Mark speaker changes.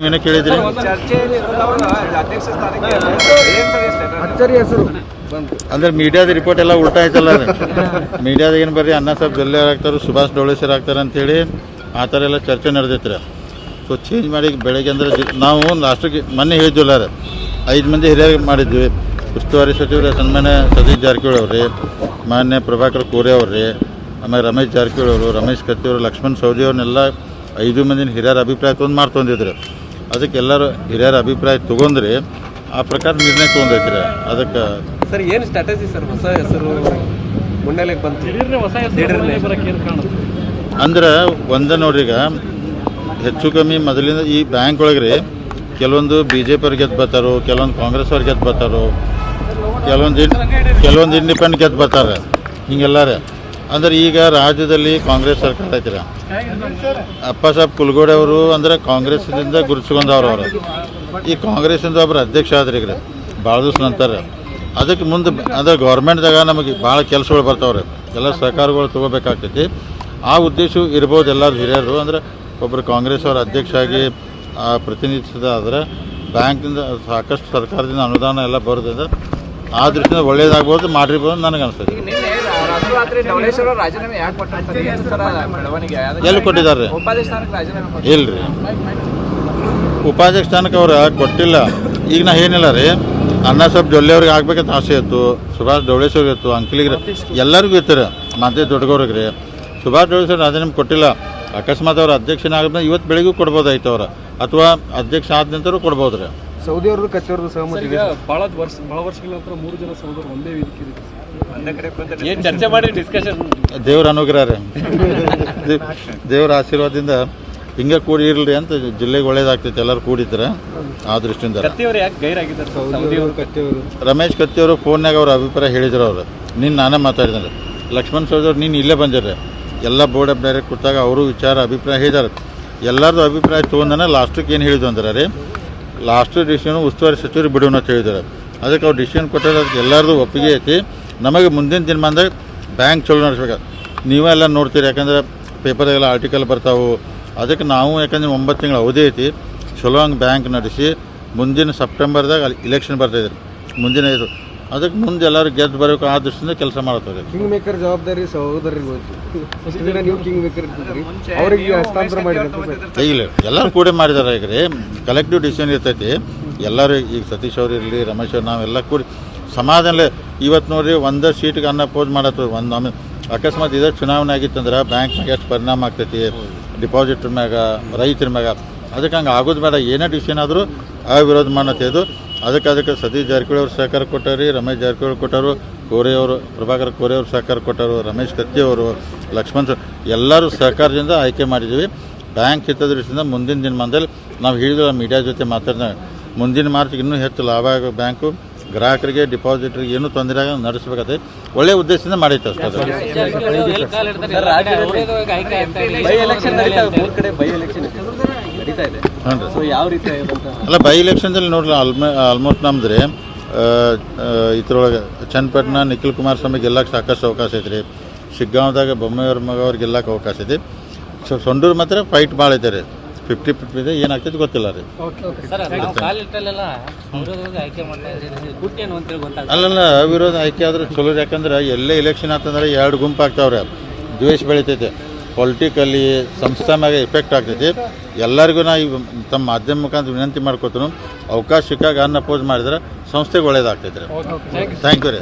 Speaker 1: ಏನೋ ಕೇಳಿದ್ರಿ? ಅಂದ್ರೆ ಮೀಡಿಯಾದ ರಿಪೋರ್ಟ್ ಎಲ್ಲ ಉಲ್ಟಾ ಆಯ್ತಲ್ಲ ಮೀಡಿಯಾದ ಏನು ಬರ್ರಿ ಅನ್ನ ಸಾಹೇಬ್ ಜೊಲ್ಲೆ ಆಗ್ತಾರೆ ಸುಭಾಷ್ ಡೋಳೆ ಸರ್ ಆಗ್ತಾರೆ ಅಂತೇಳಿ ಆ ಥರ ಎಲ್ಲ ಚರ್ಚೆ ನಡೆದೈತ್ರಿ. ಸೊ ಚೇಂಜ್ ಮಾಡಿ ಬೆಳಗ್ಗೆ ಅಂದ್ರೆ ನಾವು ಲಾಸ್ಟಿಗೆ ಮೊನ್ನೆ ಹೇಳಿದ್ವಲ್ಲ ರೀ ಐದು ಮಂದಿ ಹಿರಿಯ ಮಾಡಿದ್ವಿ. ಉಸ್ತುವಾರಿ ಸಚಿವರು ಸನ್ಮಾನ್ಯ ಸತೀಶ್ ಜಾರಕಿಹೊಳಿ ಅವ್ರಿ ಮಾನ್ಯ ಪ್ರಭಾಕರ್ ಕೋರೆ ಅವ್ರಿ ಆಮೇಲೆ ರಮೇಶ್ ಜಾರಕಿಹೊಳಿ ಅವರು ರಮೇಶ್ ಕತ್ತಿ ಅವರು ಲಕ್ಷ್ಮಣ್ ಸೌದಿ ಅವ್ರನ್ನೆಲ್ಲ ಐದು ಮಂದಿನ ಹಿರಿಯರ ಅಭಿಪ್ರಾಯ ತೊಗೊಂಡು ಮಾಡ್ತೊಂದಿದ್ರು. ಅದಕ್ಕೆ ಎಲ್ಲರೂ ಹಿರಿಯರ ಅಭಿಪ್ರಾಯ ತೊಗೊಂಡ್ರಿ ಆ ಪ್ರಕಾರ ನಿರ್ಣಯ ತೊಗೊಂಡೈತ್ರಿ ಅದಕ್ಕೆ
Speaker 2: ಸರ್ ಏನು ಸ್ಟ್ರಾಟಜಿ ಸರ್? ಹೊಸ ಹೆಸರು ಮುನ್ನೆಲೆಗೆ ಬಂತು.
Speaker 1: ಅಂದ್ರೆ ಒಂದ ನೋಡ್ರಿ ಈಗ ಹೆಚ್ಚು ಕಮ್ಮಿ ಮೊದಲಿಂದ ಈ ಬ್ಯಾಂಕ್ ಒಳಗೆ ರೀ ಕೆಲವೊಂದು ಬಿ ಜೆ ಪಿ ಅವ್ರು ಗೆದ್ದು ಬರ್ತಾರೋ ಕೆಲವೊಂದು ಕಾಂಗ್ರೆಸ್ ಅವ್ರು ಗೆದ್ದು ಬರ್ತಾರೋ ಕೆಲವೊಂದು ಇನ್ ಕೆಲವೊಂದು ಇಂಡಿಪೆಂಡೆಂಟ್ ಗೆದ್ದು ಬರ್ತಾರೆ ಹಿಂಗೆಲ್ಲ ರೀ ಅಂದ್ರೆ ಈಗ ರಾಜ್ಯದಲ್ಲಿ ಕಾಂಗ್ರೆಸ್ ಸರ್ಕಾರ ಐತ್ರಿ. ಅಪ್ಪ ಸಾಹೇಬ್ ಕುಲ್ಗೋಡೆ ಅವರು ಅಂದ್ರೆ ಕಾಂಗ್ರೆಸ್ದಿಂದ ಗುರುತಿಸ್ಕೊಂಡವ್ರು ಅವರು. ಈ ಕಾಂಗ್ರೆಸ್ಸಿಂದ ಒಬ್ಬರು ಅಧ್ಯಕ್ಷ ಆದ್ರಿ ಈಗ ಭಾಳ ದಿವಸ ನಂತರ. ಅದಕ್ಕೆ ಮುಂದೆ ಅಂದ್ರೆ ಗೌರ್ಮೆಂಟ್ದಾಗ ನಮಗೆ ಭಾಳ ಕೆಲಸಗಳು ಬರ್ತಾವ್ರಿ. ಎಲ್ಲ ಸಹಕಾರಗಳು ತೊಗೋಬೇಕಾಗ್ತೈತಿ. ಆ ಉದ್ದೇಶ ಇರ್ಬೋದು ಎಲ್ಲರೂ ಹಿರಿಯರು. ಅಂದ್ರೆ ಒಬ್ಬರು ಕಾಂಗ್ರೆಸ್ ಅವರ ಅಧ್ಯಕ್ಷ ಆಗಿ ಪ್ರತಿನಿಧಿಸಿದ ಆದರೆ ಬ್ಯಾಂಕಿಂದ ಸಾಕಷ್ಟು ಸರ್ಕಾರದಿಂದ ಅನುದಾನ ಎಲ್ಲ ಬರೋದ್ರಿಂದ ಆ ದೃಷ್ಟಿಯಿಂದ ಒಳ್ಳೇದಾಗ್ಬೋದು, ಮಾಡಿರ್ಬೋದು ನನಗೆ ಅನಿಸ್ತದೆ. ಎಲ್ಲಿ ಕೊಟ್ಟಿದ್ದಾರೆ. ಇಲ್ರಿ. ಉಪಾಧ್ಯಕ್ಷ ಸ್ಥಾನಕ್ಕೆ ಅವ್ರು ಕೊಟ್ಟಿಲ್ಲ. ಈಗ ನಾ ಏನಿಲ್ಲ ರೀ. ಅಣ್ಣ ಸಾಹೇಬ್ ಜೊಲ್ಲೆ ಅವ್ರಿಗೆ ಆಗ್ಬೇಕಂತ ಆಸೆ ಇತ್ತು. ಸುಭಾಷ್ ಡೌಳೇಶ್ವರಿಗೆ ಇತ್ತು ಅಂಕಲಿಗೆ ಎಲ್ಲರಿಗೂ ಇತ್ತು ರೀ. ಮತ್ತೆ ದೊಡ್ಡಗವ್ರಿಗೆ ರೀ. ಸುಭಾಷ್ ಡೌಳೇಶ್ವರ ರಾಜೀನಾಮೆ ಕೊಟ್ಟಿಲ್ಲ. ಅಕಸ್ಮಾತ್ ಅವ್ರ ಅಧ್ಯಕ್ಷನಾಗ ಇವತ್ತು ಬೆಳಿಗ್ಗೆ ಕೊಡ್ಬೋದಾಯ್ತು ಅವ್ರು. ಅಥವಾ ಅಧ್ಯಕ್ಷ ಆದ ನಂತರ ಕೊಡ್ಬೋದು ರೀ.
Speaker 3: ಸೌದಿ ಅವ್ರದ್ದು ಕಚ್ಚೋರ್ದು ಸಹಮತಿ
Speaker 4: ಇದೆ. ಬಹಳ ವರ್ಷ ಬಹಳ ವರ್ಷಗಳ ನಂತರ ಮೂರು ಜನ ಸಹೋದರ ಒಂದೇ ವೇದಿಕೆ ಏನ್ ಚರ್ಚೆ ಮಾಡಿ ಡಿಸ್ಕಷನ್
Speaker 1: ದೇವ್ರ ಅನುಗ್ರಹ ರೀ ದೇವ್ರ ಆಶೀರ್ವಾದದಿಂದ ಹಿಂಗೆ ಕೂಡಿ ಇರಲಿ ಅಂತ ಜಿಲ್ಲೆಗೆ ಒಳ್ಳೇದಾಗ್ತೈತೆ ಎಲ್ಲರೂ ಕೂಡಿದ್ರೆ ಆ ದೃಷ್ಟಿಯಿಂದ.
Speaker 4: ಕತ್ತಿಯವರು ಯಾಕೆ ಗೈರಾಗಿದ್ದಾರೆ ಸರ್? ಸೌದಿ ಅವರು
Speaker 3: ಕಚ್ಚೋರು
Speaker 1: ರಮೇಶ್ ಕತ್ತಿಯವರು ಫೋನ್ಯಾಗ ಅವ್ರ ಅಭಿಪ್ರಾಯ ಹೇಳಿದ್ರು ಅವರು. ನಿನ್ನ ನಾನೇ ಮಾತಾಡಿದ್ರೆ ಲಕ್ಷ್ಮಣ್ ಸೌದಿ ಅವ್ರು ನೀನು ಇಲ್ಲೇ ಬಂದಿರ್ರಿ. ಎಲ್ಲ ಬೋರ್ಡ್ ಆಫ್ ಡೈರೆಕ್ಟ್ ಕೊಟ್ಟಾಗ ಅವರು ವಿಚಾರ ಅಭಿಪ್ರಾಯ ಹೇಳಿದಾರೆ. ಎಲ್ಲರದು ಅಭಿಪ್ರಾಯ ತೊಗೊಂಡನ ಲಾಸ್ಟಕ್ಕೆ ಏನು ಹೇಳಿದ್ರು ಅಂದ್ರೆ ರೀ? ಲಾಸ್ಟ್ ಡಿಸಿಷನ್ ಉಸ್ತುವಾರಿ ಸಚಿವರು ಬಿಡೋಣ ಅಂತ ಅದಕ್ಕೆ ಅವ್ರು ಡಿಸಿಷನ್ ಕೊಟ್ಟರೆ ಅದಕ್ಕೆ ಎಲ್ಲರದು ಒಪ್ಪಿಗೆ ಐತಿ. ನಮಗೆ ಮುಂದಿನ ದಿನಮಾನದಾಗ ಬ್ಯಾಂಕ್ ಚಲೋ ನಡೆಸ್ಬೇಕು. ನೀವೇ ಎಲ್ಲ ನೋಡ್ತೀರಿ, ಯಾಕಂದ್ರೆ ಪೇಪರ್ಗೆಲ್ಲ ಆರ್ಟಿಕಲ್ ಬರ್ತಾವು. ಅದಕ್ಕೆ ನಾವು ಯಾಕಂದ್ರೆ ಒಂಬತ್ತು ತಿಂಗಳು ಅವಧಿ ಐತಿ. ಚಲೋ ಹಂಗೆ ಬ್ಯಾಂಕ್ ನಡೆಸಿ ಮುಂದಿನ ಸೆಪ್ಟೆಂಬರ್ದಾಗ ಅಲ್ಲಿ ಇಲೆಕ್ಷನ್ ಬರ್ತಾಯಿದ್ರು ಮುಂದಿನ ಇದು ಅದಕ್ಕೆ ಮುಂದೆ ಎಲ್ಲರೂ ಗೆದ್ದು ಬರಬೇಕು ಆ ದೃಷ್ಟಿಯಿಂದ ಕೆಲಸ ಮಾಡ್ತಾರೆ
Speaker 3: ಕಿಂಗ್ ಮೇಕರ್ ಜವಾಬ್ದಾರಿ ಸಹೋದರಿಗೆ ನೀವು ಕಿಂಗ್ ಮೇಕರ್ ಅವ್ರಿಗೆ ಹಸ್ತಾಂತರ
Speaker 1: ಇಲ್ಲ ಎಲ್ಲರೂ ಕೂಡ ಮಾಡಿದ್ದಾರೆ ಈಗ ರೀ ಕಲೆಕ್ಟಿವ್ ಡಿಸಿಷನ್ ಇರ್ತೈತಿ. ಎಲ್ಲರೂ ಈಗ ಸತೀಶ್ ಅವ್ರು ಇರಲಿ ರಮೇಶ್ ಅವ್ರು ನಾವೆಲ್ಲ ಕೂಡಿ ಸಮಾಧಾನ ಇವತ್ತು ನೋಡ್ರಿ ಒಂದೇ ಸೀಟ್ಗೆ ಅನ್ನ ಪೋಸ್ ಮಾಡತ್ತ ಒಂದು ಆಮೇಲೆ ಅಕಸ್ಮಾತ್ ಇದೇ ಚುನಾವಣೆ ಆಗಿತ್ತಂದ್ರೆ ಬ್ಯಾಂಕ್ನಾಗ ಎಷ್ಟು ಪರಿಣಾಮ ಆಗ್ತೈತಿ? ಡಿಪಾಸಿಟ್ರ್ ಮ್ಯಾಗ ರೈತರ ಮ್ಯಾಗ. ಅದಕ್ಕೆ ಹಂಗೆ ಆಗೋದು ಬೇಡ. ಏನೇ ಡಿಸಿಷನ್ ಆದರೂ ಅವಿರೋಧ ಮಾಡತ್ತೆ ಇದು ಅದಕ್ಕೆ ಅದಕ್ಕೆ ಸತೀಶ್ ಜಾರಕಿಹೊಳಿ ಅವರು ಸಹಕಾರ ಕೊಟ್ಟಾರಿ ರಮೇಶ್ ಜಾರಕಿಹೊಳಿ ಕೊಟ್ಟರು ಕೋರೆಯವರು ಪ್ರಭಾಕರ್ ಕೋರೆ ಅವರು ಸಹಕಾರ ಕೊಟ್ಟರು ರಮೇಶ್ ಕತ್ತಿ ಅವರು ಲಕ್ಷ್ಮಣ್ ಸರ್ ಎಲ್ಲರೂ ಸಹಕಾರದಿಂದ ಆಯ್ಕೆ ಮಾಡಿದ್ದೀವಿ. ಬ್ಯಾಂಕ್ ಹಿತದೃಷ್ಟಿಯಿಂದ ಮುಂದಿನ ದಿನಮಾನದಲ್ಲಿ ನಾವು ಹೇಳಿದ ಮೀಡಿಯಾ ಜೊತೆ ಮಾತಾಡಿದಾಗ ಮುಂದಿನ ಮಾರ್ಚ್ಗೆ ಇನ್ನೂ ಹೆಚ್ಚು ಲಾಭ ಆಗೋ ಬ್ಯಾಂಕು ಗ್ರಾಹಕರಿಗೆ ಡಿಪಾಸಿಟ್ರಿಗೆ ಏನೂ ತೊಂದರೆ ಆಗ ನಡೆಸಬೇಕಾದ್ರೆ ಒಳ್ಳೆಯ ಉದ್ದೇಶದಿಂದ ಮಾಡೈತೆ ಅಷ್ಟೇ
Speaker 4: ಇದೆ ಇದೆ
Speaker 1: ಹ್ಞೂ ರೀ
Speaker 4: ಸೊ ಯಾವ ರೀತಿ
Speaker 1: ಅಲ್ಲ ಬೈ ಎಲೆಕ್ಷನ್ದಲ್ಲಿ ನೋಡ್ರಿ ಆಲ್ಮೋ ಆಲ್ಮೋಸ್ಟ್ ನಮ್ದು ರೀ ಇದ್ರೊಳಗೆ ಚನ್ನಪಟ್ಟಣ ನಿಖಿಲ್ ಕುಮಾರಸ್ವಾಮಿ ಗೆಲ್ಲಕ್ಕೆ ಸಾಕಷ್ಟು ಅವಕಾಶ ಐತೆ ರೀ ಶಿಗ್ಗಾಂವ್ದಾಗ ಬೊಮ್ಮೆಯವ್ರ ಮಗ ಅವ್ರು ಗೆಲ್ಲಕ್ಕೆ ಅವಕಾಶ ಐತಿ. ಸೊ ಸೊಂಡೂರು ಮಾತ್ರ ಫೈಟ್ ಭಾಳ ಐತೆ ರೀ. ಫಿಫ್ಟಿ ಫಿಫ್ಟಿ ಇದೆ ಏನಾಗ್ತೈತೆ ಗೊತ್ತಿಲ್ಲ ರೀ ಅಲ್ಲಲ್ಲ ಅವಿರೋಧ ಆಯ್ಕೆ ಆದ್ರೆ ಚಲೋ ಯಾಕಂದ್ರೆ ಎಲ್ಲೇ ಇಲೆಕ್ಷನ್ ಆಗ್ತಂದ್ರೆ ಎರಡು ಗುಂಪು ಆಗ್ತಾವ್ರೆ. ದ್ವೇಷ ಬೆಳಿತೈತೆ. ಪೊಲಿಟಿಕಲಿ ಸಂಸ್ಥೆ ಮ್ಯಾಗ ಎಫೆಕ್ಟ್ ಆಗ್ತೈತಿ. ಎಲ್ಲರಿಗೂ ನಾ ಈ ತಮ್ಮ ಮಾಧ್ಯಮ ಮುಖಾಂತರ ವಿನಂತಿ ಮಾಡ್ಕೊತೀನಿ. ಅವಕಾಶ ಸಿಕ್ಕಾಗ ಅನ್ನ ಪೋಸ್ ಮಾಡಿದ್ರೆ ಸಂಸ್ಥೆಗೆ ಒಳ್ಳೇದಾಗ್ತೈತೆ ರೀ. ಥ್ಯಾಂಕ್ ಯು ರೀ.